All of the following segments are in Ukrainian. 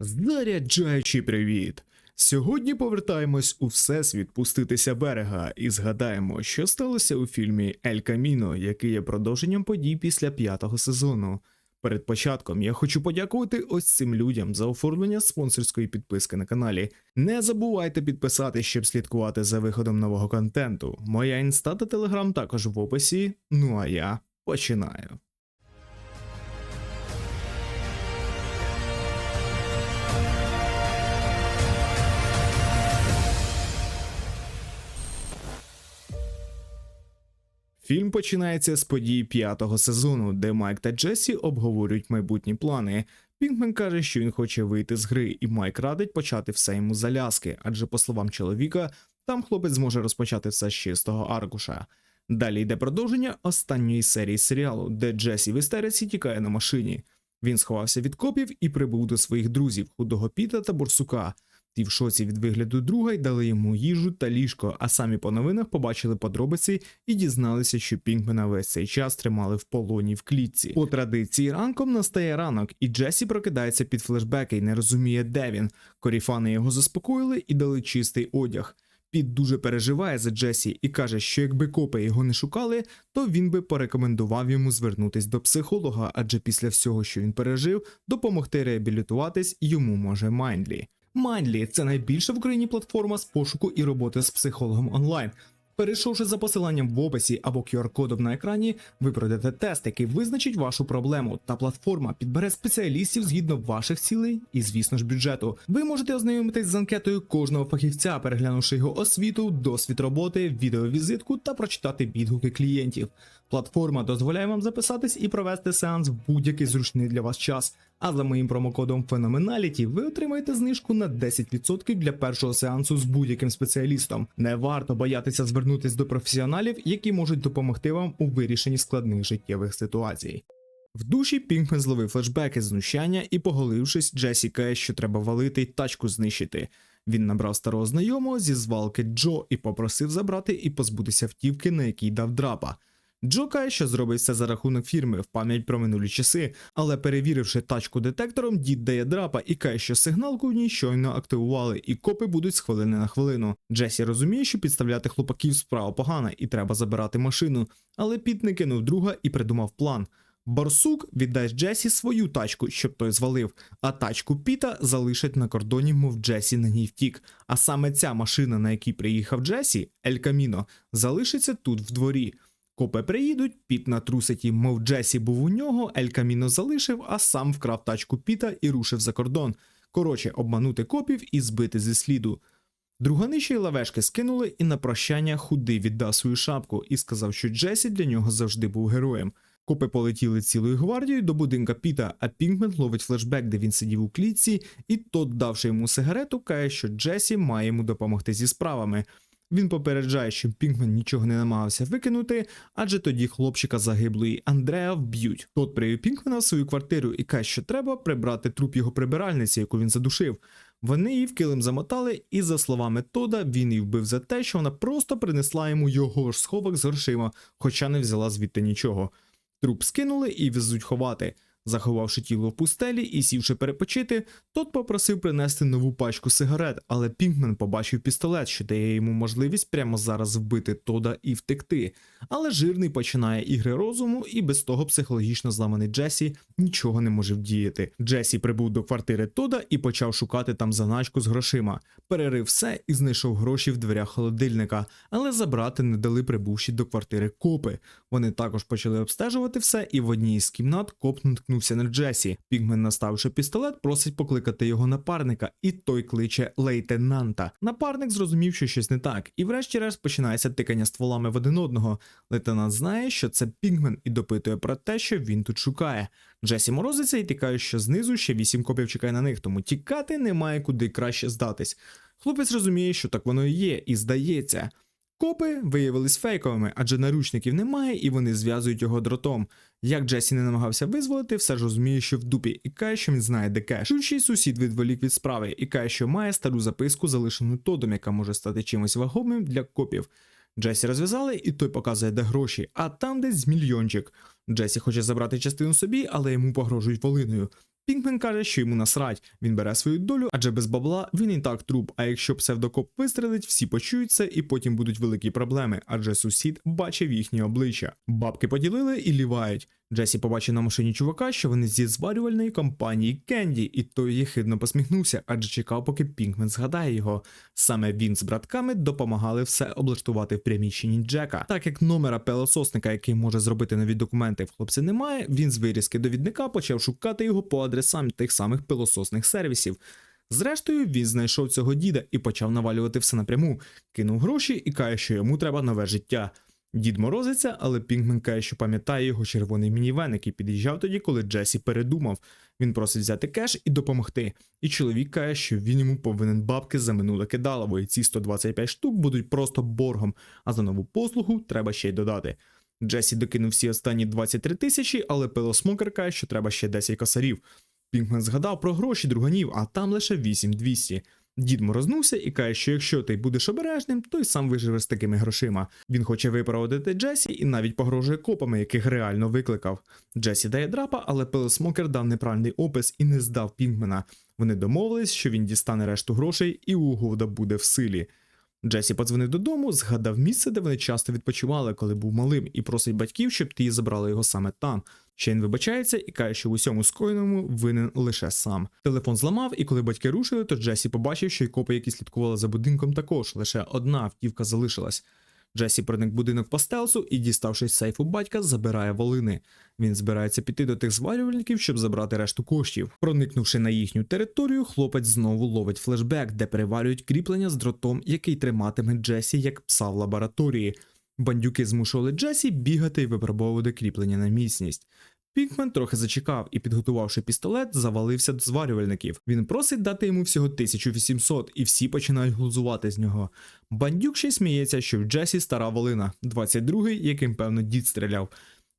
Заряджаючий привіт! Сьогодні повертаємось у всесвіт пуститися берега і згадаємо, що сталося у фільмі Ель Каміно, який є продовженням подій після п'ятого сезону. Перед початком я хочу подякувати ось цим людям за оформлення спонсорської підписки на каналі. Не забувайте підписатись, щоб слідкувати за виходом нового контенту. Моя інста та телеграм також в описі. Ну а я починаю. Фільм починається з подій п'ятого сезону, де Майк та Джесі обговорюють майбутні плани. Пінкмен каже, що він хоче вийти з гри, і Майк радить почати все йому з адже, по словам чоловіка, там хлопець зможе розпочати все з чистого аркуша. Далі йде продовження останньої серії серіалу, де Джесі в істериці тікає на машині. Він сховався від копів і прибув до своїх друзів, худого Піта та Борсука. Ті в шоці від вигляду друга й дали йому їжу та ліжко, а самі по новинах побачили подробиці і дізналися, що Пінкмена весь цей час тримали в полоні в клітці. По традиції ранком настає ранок, і Джесі прокидається під флешбеки і не розуміє, де він. Коріфани його заспокоїли і дали чистий одяг. Піт дуже переживає за Джесі і каже, що якби копи його не шукали, то він би порекомендував йому звернутись до психолога, адже після всього, що він пережив, допомогти реабілітуватись йому може Майндлі. Майндлі це найбільша в Україні платформа з пошуку і роботи з психологом онлайн. Перейшовши за посиланням в описі або QR-кодом на екрані, ви пройдете тест, який визначить вашу проблему, та платформа підбере спеціалістів згідно ваших цілей і, звісно ж, бюджету. Ви можете ознайомитись з анкетою кожного фахівця, переглянувши його освіту, досвід роботи, відеовізитку та прочитати відгуки клієнтів. Платформа дозволяє вам записатись і провести сеанс в будь-який зручний для вас час. А за моїм промокодом Phenomenality ви отримаєте знижку на 10% для першого сеансу з будь-яким спеціалістом. Не варто боятися звернутись до професіоналів, які можуть допомогти вам у вирішенні складних життєвих ситуацій. В душі Пінкмен зловив флешбеки знущання і, поголившись, Джесі каже, що треба валити й тачку знищити. Він набрав старого знайомого зі звалки Джо і попросив забрати і позбутися втівки, на якій дав драпа. Джо каже, що зробить все за рахунок фірми в пам'ять про минулі часи, але перевіривши тачку детектором, дід дає драпа і каже, що сигналку в ній щойно активували, і копи будуть з хвилини на хвилину. Джесі розуміє, що підставляти хлопаків справа погана і треба забирати машину, але Піт не кинув друга і придумав план. Барсук віддасть Джесі свою тачку, щоб той звалив, а тачку Піта залишать на кордоні, мов Джесі на ній втік. А саме ця машина, на якій приїхав Джесі, Ель Каміно, залишиться тут в дворі. Копи приїдуть, Піт натрусить їм, мов Джесі був у нього, Ель Каміно залишив, а сам вкрав тачку Піта і рушив за кордон. Коротше, обманути копів і збити зі сліду. Другани ще лавешки скинули, і на прощання худий віддав свою шапку і сказав, що Джесі для нього завжди був героєм. Копи полетіли цілою гвардією до будинка Піта, а Пінкмен ловить флешбек, де він сидів у клітці, і тот, давши йому сигарету, каже, що Джесі має йому допомогти зі справами. Він попереджає, що Пінкмен нічого не намагався викинути, адже тоді хлопчика загиблої Андреа вб'ють. Тот привів Пінкмена в свою квартиру і каже, що треба прибрати труп його прибиральниці, яку він задушив. Вони її в килим замотали, і, за словами Тода, він її вбив за те, що вона просто принесла йому його ж сховок з грошима, хоча не взяла звідти нічого. Труп скинули і везуть ховати. Заховавши тіло в пустелі і сівши перепочити, тот попросив принести нову пачку сигарет, але Пінкмен побачив пістолет, що дає йому можливість прямо зараз вбити Тода і втекти. Але жирний починає ігри розуму, і без того психологічно зламаний Джесі нічого не може вдіяти. Джесі прибув до квартири Тода і почав шукати там заначку з грошима. Перерив все і знайшов гроші в дверях холодильника, але забрати не дали прибувші до квартири копи. Вони також почали обстежувати все, і в одній із кімнат коп наткнувся на Джесі. Пігмен, наставивши пістолет, просить покликати його напарника, і той кличе лейтенанта. Напарник зрозумів, що щось не так, і врешті-решт починається тикання стволами в один одного. Лейтенант знає, що це Пінгмен, і допитує про те, що він тут шукає. Джесі морозиться і тікає, що знизу ще вісім копів чекає на них, тому тікати немає куди краще здатись. Хлопець розуміє, що так воно і є, і здається. Копи виявились фейковими, адже наручників немає, і вони зв'язують його дротом. Як Джесі не намагався визволити, все ж розуміє, що в дупі, і каже, що він знає, де кеш. Швидший сусід відволік від справи, і каже, що має стару записку, залишену Тодом, яка може стати чимось вагомим для копів. Джесі розв'язали, і той показує, де гроші, а там десь мільйончик. Джесі хоче забрати частину собі, але йому погрожують волиною. Пінкмен каже, що йому насрать, він бере свою долю, адже без бабла він і так труп. А якщо псевдокоп вистрелить, всі почують це і потім будуть великі проблеми, адже сусід бачив їхні обличчя. Бабки поділили і лівають. Джесі побачив на машині чувака, що вони зі зварювальної компанії Кенді, і той єхидно посміхнувся, адже чекав, поки Пінкмен згадає його. Саме він з братками допомагали все облаштувати в приміщенні Джека. Так як номера пилососника, який може зробити нові документи, в хлопця немає, він з вирізки довідника почав шукати його по адресам тих самих пилососних сервісів. Зрештою, він знайшов цього діда і почав навалювати все напряму, кинув гроші і каже, що йому треба нове життя. Дід морозиться, але Пінгмен каже, що пам'ятає його червоний мінівен, який під'їжджав тоді, коли Джесі передумав. Він просить взяти кеш і допомогти. І чоловік каже, що він йому повинен бабки за минуле кидалово, і ці 125 штук будуть просто боргом, а за нову послугу треба ще й додати. Джесі докинув всі останні 23 тисячі, але пилосмокер каже, що треба ще 10 косарів. Пінкмен згадав про гроші друганів, а там лише 8200. Дід морознувся і каже, що якщо ти будеш обережним, то й сам виживе з такими грошима. Він хоче виправдати Джесі і навіть погрожує копами, яких реально викликав. Джесі дає драпа, але пилосмокер дав неправильний опис і не здав Пінкмена. Вони домовились, що він дістане решту грошей і угода буде в силі. Джесі подзвонив додому, згадав місце, де вони часто відпочивали, коли був малим, і просить батьків, щоб ті забрали його саме там. Він вибачається і каже, що в усьому скоєному винен лише сам. Телефон зламав, і коли батьки рушили, то Джесі побачив, що й копи, які слідкували за будинком, також лише одна автівка залишилась. Джесі проник будинок по стелсу і, діставшись сейфу батька, забирає волини. Він збирається піти до тих зварювальників, щоб забрати решту коштів. Проникнувши на їхню територію, хлопець знову ловить флешбек, де переварюють кріплення з дротом, який триматиме Джесі як пса в лабораторії. Бандюки змушували Джесі бігати і випробовувати кріплення на міцність. Пінкмен трохи зачекав і, підготувавши пістолет, завалився до зварювальників. Він просить дати йому всього 1800, і всі починають глузувати з нього. Бандюк ще сміється, що в Джесі стара волина, 22-й, яким певно дід стріляв.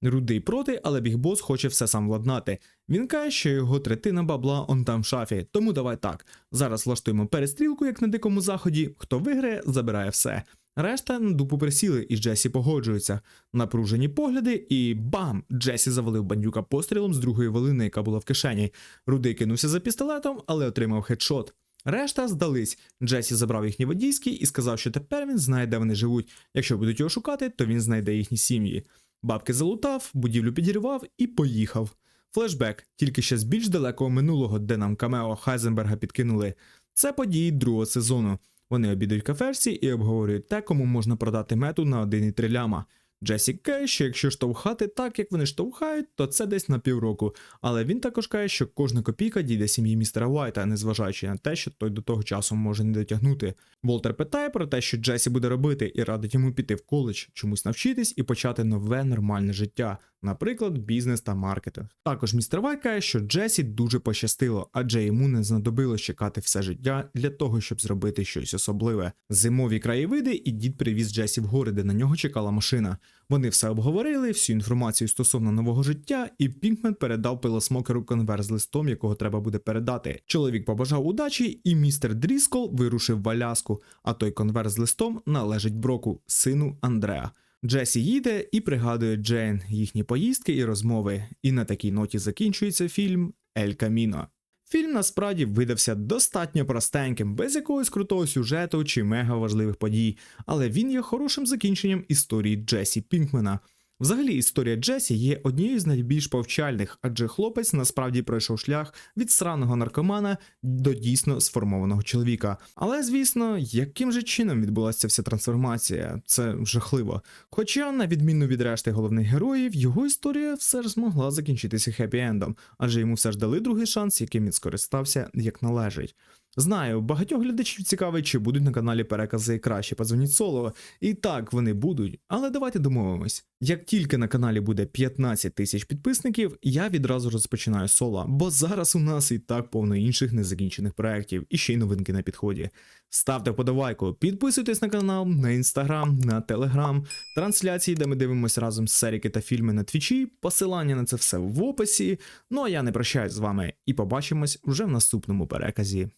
Рудий проти, але бігбос хоче все сам владнати. Він каже, що його третина бабла он там в шафі, тому давай так. Зараз влаштуємо перестрілку, як на дикому заході. Хто виграє, забирає все. Решта на дупу присіли, і Джесі погоджується. Напружені погляди, і бам! Джесі завалив бандюка пострілом з другої волини, яка була в кишені. Рудий кинувся за пістолетом, але отримав хедшот. Решта здались. Джесі забрав їхні водійські і сказав, що тепер він знає, де вони живуть. Якщо будуть його шукати, то він знайде їхні сім'ї. Бабки залутав, будівлю підірвав і поїхав. Флешбек, тільки ще з більш далекого минулого, де нам камео Хайзенберга підкинули. Це події другого сезону. Вони обідають в кафешці і обговорюють те, кому можна продати мету на 1,3 ляма. Джесі каже, що якщо штовхати так, як вони штовхають, то це десь на півроку. Але він також каже, що кожна копійка дійде сім'ї містера Уайта, незважаючи на те, що той до того часу може не дотягнути. Волтер питає про те, що Джесі буде робити, і радить йому піти в коледж, чомусь навчитись і почати нове нормальне життя, наприклад, бізнес та маркетинг. Також містер Вайт каже, що Джесі дуже пощастило, адже йому не знадобилось чекати все життя для того, щоб зробити щось особливе. Зимові краєвиди, і дід привіз Джесі в гори, де на нього чекала машина. Вони все обговорили, всю інформацію стосовно нового життя, і Пінкмен передав пилосмокеру конверт з листом, якого треба буде передати. Чоловік побажав удачі, і містер Дріскол вирушив в Аляску, а той конверт з листом належить Броку, сину Андреа. Джесі їде і пригадує Джейн їхні поїздки і розмови. І на такій ноті закінчується фільм Ель Каміно. Фільм насправді видався достатньо простеньким, без якогось крутого сюжету чи мега важливих подій, але він є хорошим закінченням історії Джесі Пінкмена. Взагалі, історія Джесі є однією з найбільш повчальних, адже хлопець насправді пройшов шлях від сраного наркомана до дійсно сформованого чоловіка. Але звісно, яким же чином відбулася вся трансформація? Це жахливо. Хоча, на відміну від решти головних героїв, його історія все ж змогла закінчитися хеппі-ендом, адже йому все ж дали другий шанс, яким він скористався як належить. Знаю, багатьох глядачів цікавить, чи будуть на каналі перекази краще подзвоніть соло. І так вони будуть, але давайте домовимось. Як тільки на каналі буде 15 тисяч підписників, я відразу розпочинаю соло, бо зараз у нас і так повно інших незакінчених проєктів, і ще й новинки на підході. Ставте вподобайку, підписуйтесь на канал, на інстаграм, на телеграм, трансляції, де ми дивимося разом серіки та фільми на твічі. Посилання на це все в описі. Ну а я не прощаюсь з вами і побачимось вже в наступному переказі.